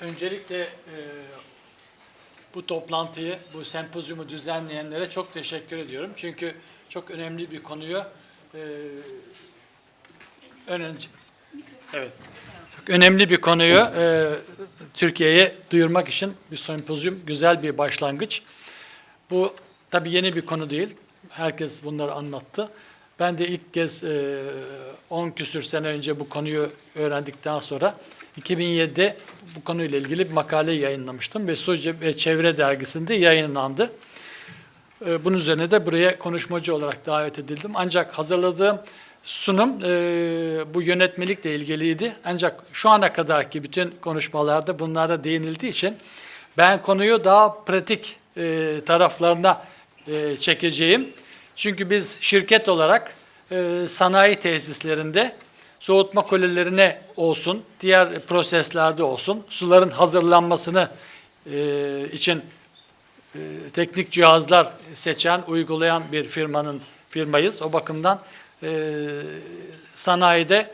Öncelikle e, bu toplantıyı, bu sempozyumu düzenleyenlere çok teşekkür ediyorum. Çünkü çok önemli bir konuyu e, önce, evet, çok önemli bir konuyu e, Türkiye'ye duyurmak için bir sempozyum güzel bir başlangıç. Bu tabii yeni bir konu değil. Herkes bunları anlattı. Ben de ilk kez e, 10 küsür sene önce bu konuyu öğrendikten sonra 2007'de bu konuyla ilgili bir makale yayınlamıştım ve Soce ve Çevre dergisinde yayınlandı. E, bunun üzerine de buraya konuşmacı olarak davet edildim. Ancak hazırladığım sunum e, bu yönetmelikle ilgiliydi. Ancak şu ana kadarki bütün konuşmalarda bunlara değinildiği için ben konuyu daha pratik e, taraflarına e, çekeceğim. Çünkü biz şirket olarak e, sanayi tesislerinde soğutma kulelerine olsun, diğer proseslerde olsun, suların hazırlanmasını e, için e, teknik cihazlar seçen, uygulayan bir firmanın firmayız. O bakımdan e, sanayide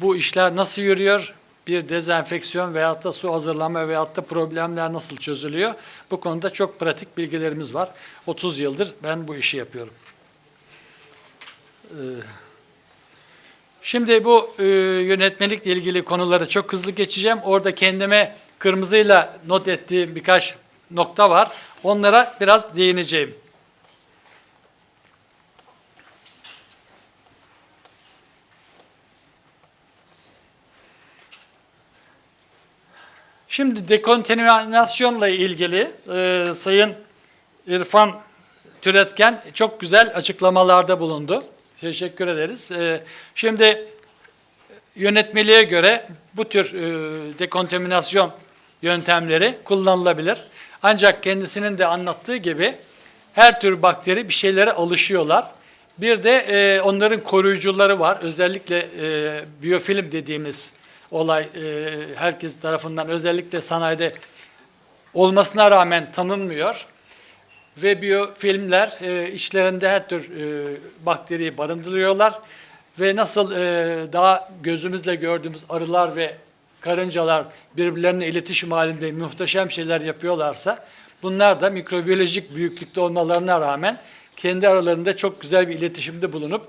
bu işler nasıl yürüyor, bir dezenfeksiyon veyahut da su hazırlama veyahut da problemler nasıl çözülüyor? Bu konuda çok pratik bilgilerimiz var. 30 yıldır ben bu işi yapıyorum. Ee, Şimdi bu e, yönetmelikle ilgili konuları çok hızlı geçeceğim. Orada kendime kırmızıyla not ettiğim birkaç nokta var. Onlara biraz değineceğim. Şimdi dekontaminasyonla ilgili e, Sayın İrfan Türetken çok güzel açıklamalarda bulundu. Teşekkür ederiz. E, şimdi yönetmeliğe göre bu tür e, dekontaminasyon yöntemleri kullanılabilir. Ancak kendisinin de anlattığı gibi her tür bakteri bir şeylere alışıyorlar. Bir de e, onların koruyucuları var. Özellikle e, biyofilm dediğimiz olay e, herkes tarafından özellikle sanayide olmasına rağmen tanınmıyor. Ve biyofilmler e, içlerinde her tür e, bakteriyi barındırıyorlar. Ve nasıl e, daha gözümüzle gördüğümüz arılar ve karıncalar birbirlerine iletişim halinde muhteşem şeyler yapıyorlarsa bunlar da mikrobiyolojik büyüklükte olmalarına rağmen kendi aralarında çok güzel bir iletişimde bulunup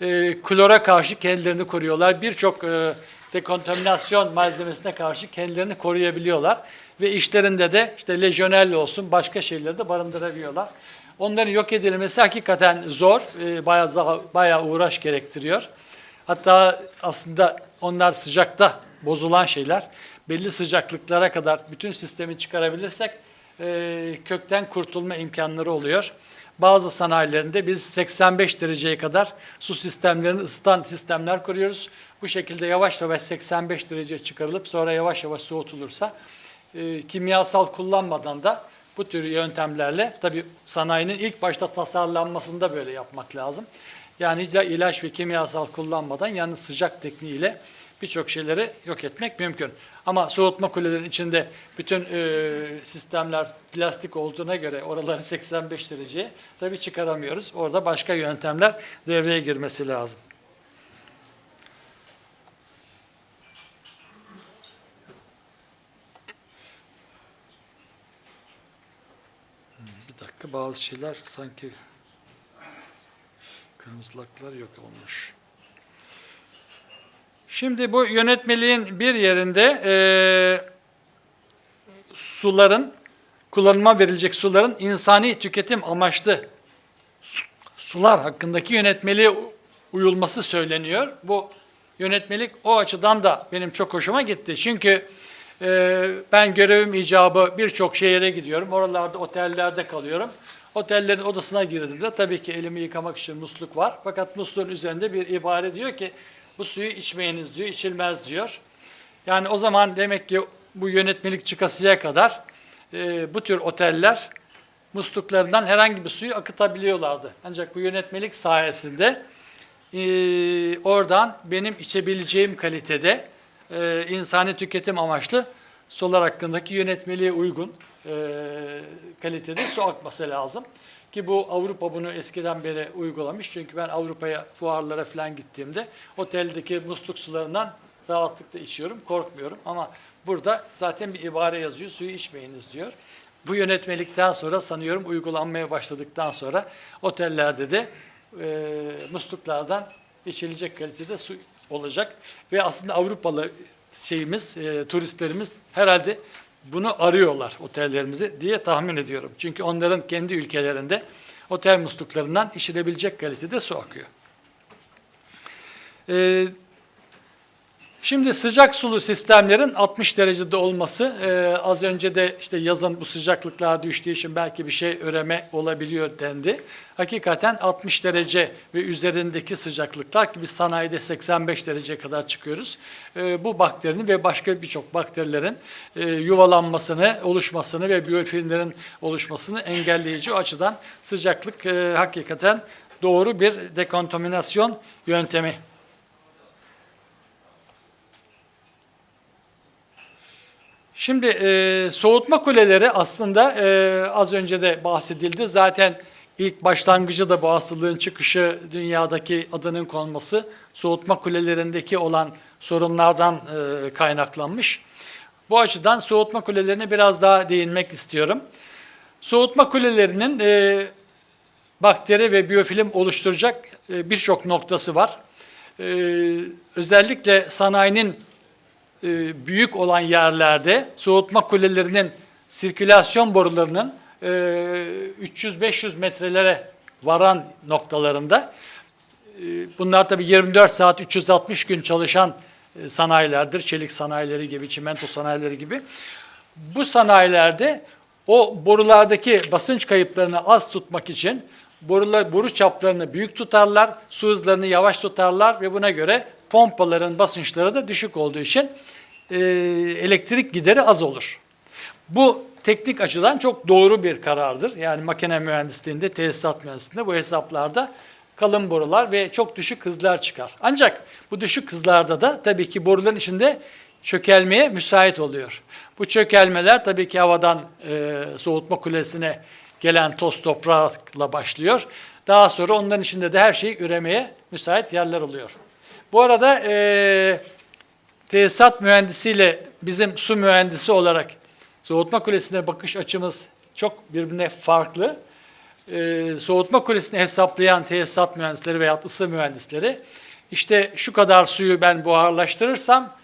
e, klora karşı kendilerini koruyorlar. Birçok e, dekontaminasyon malzemesine karşı kendilerini koruyabiliyorlar. Ve işlerinde de işte lejyonella olsun başka şeyleri de barındırabiliyorlar. Onların yok edilmesi hakikaten zor, e, bayağı, bayağı uğraş gerektiriyor. Hatta aslında onlar sıcakta bozulan şeyler. Belli sıcaklıklara kadar bütün sistemi çıkarabilirsek e, kökten kurtulma imkanları oluyor. Bazı sanayilerinde biz 85 dereceye kadar su sistemlerini ısıtan sistemler kuruyoruz. Bu şekilde yavaş yavaş 85 dereceye çıkarılıp sonra yavaş yavaş soğutulursa e, kimyasal kullanmadan da bu tür yöntemlerle tabi sanayinin ilk başta tasarlanmasında böyle yapmak lazım. Yani ilaç ve kimyasal kullanmadan yalnız sıcak tekniğiyle birçok şeyleri yok etmek mümkün. Ama soğutma kulelerinin içinde bütün e, sistemler plastik olduğuna göre oraları 85 dereceye tabii çıkaramıyoruz. Orada başka yöntemler devreye girmesi lazım. Hmm, Bir dakika bazı şeyler sanki kırmızılıklar yok olmuş. Şimdi bu yönetmeliğin bir yerinde e, suların, kullanıma verilecek suların insani tüketim amaçlı sular hakkındaki yönetmeliğe uyulması söyleniyor. Bu yönetmelik o açıdan da benim çok hoşuma gitti. Çünkü e, ben görevim icabı birçok şehire gidiyorum. Oralarda otellerde kalıyorum. Otellerin odasına girdiğimde tabii ki elimi yıkamak için musluk var. Fakat musluğun üzerinde bir ibare diyor ki bu suyu içmeyiniz diyor, içilmez diyor. Yani o zaman demek ki bu yönetmelik çıkasıya kadar e, bu tür oteller musluklarından herhangi bir suyu akıtabiliyorlardı. Ancak bu yönetmelik sayesinde e, oradan benim içebileceğim kalitede e, insani tüketim amaçlı sular hakkındaki yönetmeliğe uygun e, kalitede su akması lazım. Ki bu Avrupa bunu eskiden beri uygulamış. Çünkü ben Avrupa'ya fuarlara falan gittiğimde oteldeki musluk sularından rahatlıkla içiyorum, korkmuyorum. Ama Burada zaten bir ibare yazıyor, suyu içmeyiniz diyor. Bu yönetmelikten sonra sanıyorum uygulanmaya başladıktan sonra otellerde de e, musluklardan içilecek kalitede su olacak. Ve aslında Avrupalı şeyimiz, e, turistlerimiz herhalde bunu arıyorlar otellerimizi diye tahmin ediyorum. Çünkü onların kendi ülkelerinde otel musluklarından içilebilecek kalitede su akıyor. Ee, Şimdi sıcak sulu sistemlerin 60 derecede olması e, az önce de işte yazın bu sıcaklıklar düştüğü için belki bir şey üreme olabiliyor dendi. Hakikaten 60 derece ve üzerindeki sıcaklıklar ki biz sanayide 85 dereceye kadar çıkıyoruz. E, bu bakterinin ve başka birçok bakterilerin e, yuvalanmasını, oluşmasını ve biyofilmlerin oluşmasını engelleyici o açıdan sıcaklık e, hakikaten doğru bir dekontaminasyon yöntemi. Şimdi e, soğutma kuleleri aslında e, az önce de bahsedildi. Zaten ilk başlangıcı da bu hastalığın çıkışı dünyadaki adının konması soğutma kulelerindeki olan sorunlardan e, kaynaklanmış. Bu açıdan soğutma kulelerine biraz daha değinmek istiyorum. Soğutma kulelerinin e, bakteri ve biyofilm oluşturacak e, birçok noktası var. E, özellikle sanayinin e, büyük olan yerlerde soğutma kulelerinin sirkülasyon borularının e, 300-500 metrelere varan noktalarında e, bunlar tabii 24 saat 360 gün çalışan e, sanayilerdir. Çelik sanayileri gibi, çimento sanayileri gibi. Bu sanayilerde o borulardaki basınç kayıplarını az tutmak için borular, boru çaplarını büyük tutarlar, su hızlarını yavaş tutarlar ve buna göre pompaların basınçları da düşük olduğu için e, elektrik gideri az olur. Bu teknik açıdan çok doğru bir karardır. Yani makine mühendisliğinde, tesisat mühendisliğinde bu hesaplarda kalın borular ve çok düşük hızlar çıkar. Ancak bu düşük hızlarda da tabii ki boruların içinde çökelmeye müsait oluyor. Bu çökelmeler tabii ki havadan e, soğutma kulesine gelen toz toprakla başlıyor. Daha sonra onların içinde de her şeyi üremeye müsait yerler oluyor. Bu arada e, tesisat mühendisiyle bizim su mühendisi olarak soğutma kulesine bakış açımız çok birbirine farklı. Ee, soğutma kulesini hesaplayan tesisat mühendisleri veya ısı mühendisleri işte şu kadar suyu ben buharlaştırırsam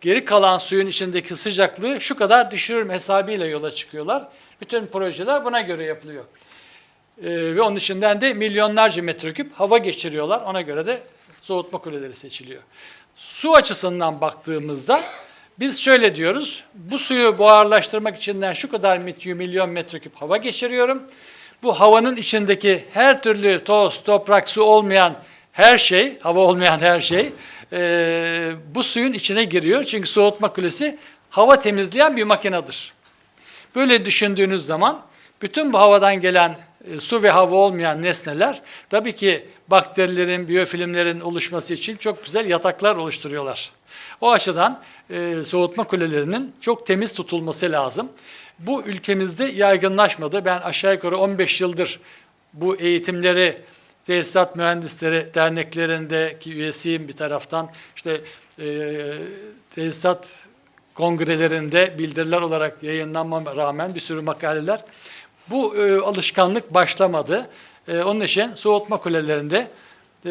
geri kalan suyun içindeki sıcaklığı şu kadar düşürürüm hesabıyla yola çıkıyorlar. Bütün projeler buna göre yapılıyor. Ee, ve onun içinden de milyonlarca metreküp hava geçiriyorlar. Ona göre de soğutma kuleleri seçiliyor. Su açısından baktığımızda biz şöyle diyoruz. Bu suyu buharlaştırmak içinden şu kadar milyon metreküp hava geçiriyorum. Bu havanın içindeki her türlü toz, toprak, su olmayan her şey, hava olmayan her şey e, bu suyun içine giriyor. Çünkü soğutma kulesi hava temizleyen bir makinedir. Böyle düşündüğünüz zaman bütün bu havadan gelen e, su ve hava olmayan nesneler tabii ki bakterilerin, biyofilmlerin oluşması için çok güzel yataklar oluşturuyorlar. O açıdan e, soğutma kulelerinin çok temiz tutulması lazım. Bu ülkemizde yaygınlaşmadı. Ben aşağı yukarı 15 yıldır bu eğitimleri tesisat mühendisleri derneklerindeki üyesiyim bir taraftan. İşte e, tesisat kongrelerinde bildiriler olarak yayınlanmama rağmen bir sürü makaleler bu e, alışkanlık başlamadı. E, onun için soğutma kulelerinde e,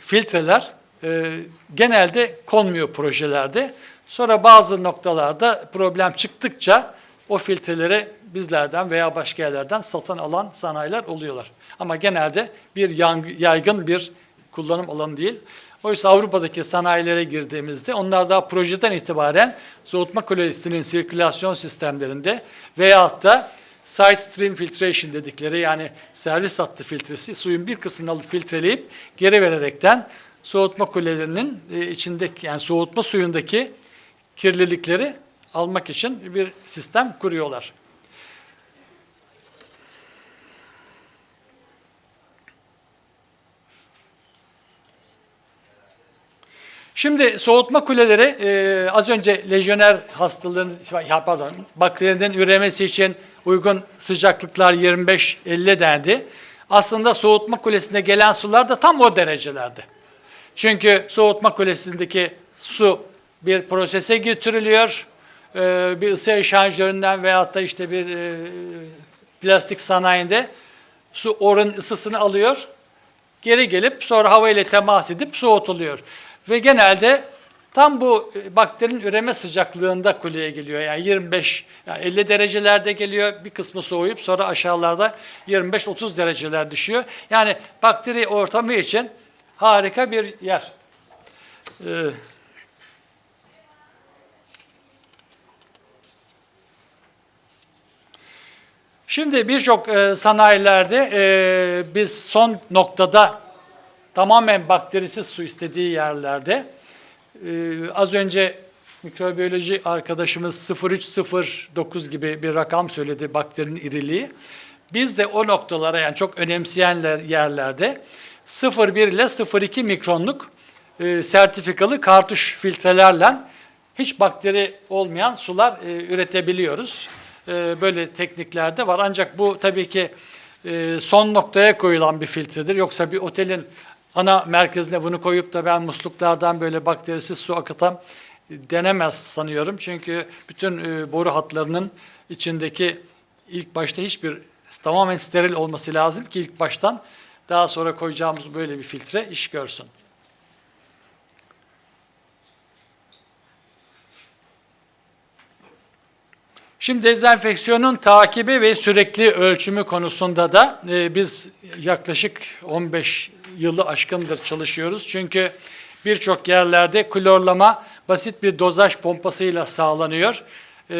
filtreler e, genelde konmuyor projelerde. Sonra bazı noktalarda problem çıktıkça o filtreleri bizlerden veya başka yerlerden satın alan sanayiler oluyorlar. Ama genelde bir yaygın bir kullanım alanı değil. Oysa Avrupa'daki sanayilere girdiğimizde onlar daha projeden itibaren soğutma kulesinin sirkülasyon sistemlerinde veyahut da side stream filtration dedikleri yani servis hattı filtresi suyun bir kısmını alıp filtreleyip geri vererekten soğutma kulelerinin e, içindeki yani soğutma suyundaki kirlilikleri almak için bir sistem kuruyorlar. Şimdi soğutma kuleleri e, az önce lejyoner hastalığın, ya pardon, bakterinin üremesi için uygun sıcaklıklar 25-50 dendi. Aslında soğutma kulesine gelen sular da tam o derecelerde. Çünkü soğutma kulesindeki su bir prosese götürülüyor. Ee, bir ısı eşanjöründen veyahut da işte bir e, plastik sanayinde su oranın ısısını alıyor. Geri gelip sonra hava ile temas edip soğutuluyor. Ve genelde tam bu e, bakterinin üreme sıcaklığında kuleye geliyor. Yani 25, yani 50 derecelerde geliyor. Bir kısmı soğuyup sonra aşağılarda 25-30 dereceler düşüyor. Yani bakteri ortamı için harika bir yer. Ee, Şimdi birçok e, sanayilerde e, biz son noktada tamamen bakterisiz su istediği yerlerde e, az önce mikrobiyoloji arkadaşımız 0309 gibi bir rakam söyledi bakterinin iriliği. Biz de o noktalara yani çok önemseyenler yerlerde 0,1 ile 0,2 mikronluk e, sertifikalı kartuş filtrelerle hiç bakteri olmayan sular e, üretebiliyoruz. E, böyle teknikler de var. Ancak bu tabii ki e, son noktaya koyulan bir filtredir. Yoksa bir otelin ana merkezine bunu koyup da ben musluklardan böyle bakterisiz su akıtam e, denemez sanıyorum. Çünkü bütün e, boru hatlarının içindeki ilk başta hiçbir tamamen steril olması lazım ki ilk baştan daha sonra koyacağımız böyle bir filtre iş görsün. Şimdi dezenfeksiyonun takibi ve sürekli ölçümü konusunda da e, biz yaklaşık 15 yılı aşkındır çalışıyoruz. Çünkü birçok yerlerde klorlama basit bir dozaj pompasıyla sağlanıyor. E,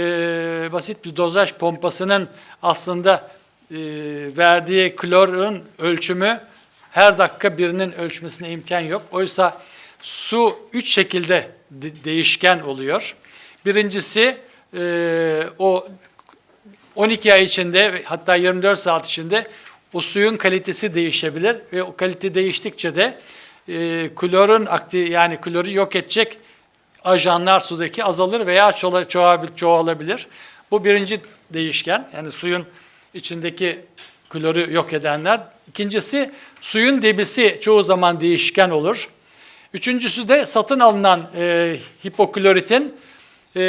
basit bir dozaj pompasının aslında e, verdiği klorun ölçümü her dakika birinin ölçmesine imkan yok. Oysa su üç şekilde de- değişken oluyor. Birincisi e, o 12 ay içinde hatta 24 saat içinde o suyun kalitesi değişebilir ve o kalite değiştikçe de e, klorun akti yani kloru yok edecek ajanlar sudaki azalır veya çoğala- çoğabil- çoğalabilir. Bu birinci değişken yani suyun içindeki kloru yok edenler. İkincisi suyun debisi çoğu zaman değişken olur. Üçüncüsü de satın alınan e, hipokloritin e,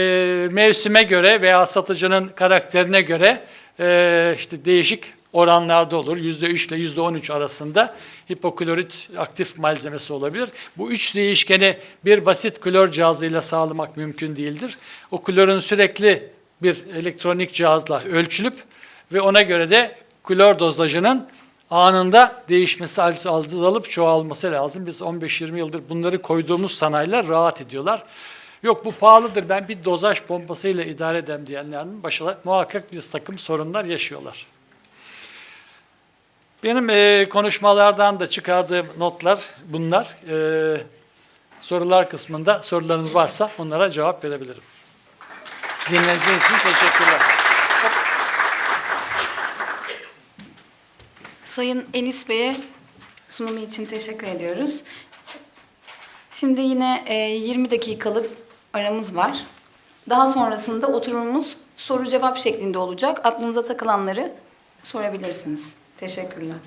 mevsime göre veya satıcının karakterine göre e, işte değişik oranlarda olur. %3 ile %13 arasında hipoklorit aktif malzemesi olabilir. Bu üç değişkeni bir basit klor cihazıyla sağlamak mümkün değildir. O klorun sürekli bir elektronik cihazla ölçülüp ve ona göre de klor dozajının anında değişmesi, alıp çoğalması lazım. Biz 15-20 yıldır bunları koyduğumuz sanayiler rahat ediyorlar. Yok bu pahalıdır ben bir dozaj pompasıyla idare edem diyenlerin başına muhakkak bir takım sorunlar yaşıyorlar. Benim e, konuşmalardan da çıkardığım notlar bunlar. E, sorular kısmında sorularınız varsa onlara cevap verebilirim. Dinlediğiniz için teşekkürler. Sayın Enis Bey'e sunumu için teşekkür ediyoruz. Şimdi yine e, 20 dakikalık aramız var. Daha sonrasında oturumumuz soru cevap şeklinde olacak. Aklınıza takılanları sorabilirsiniz. Teşekkürler.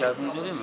Yardımcı oluyor mu?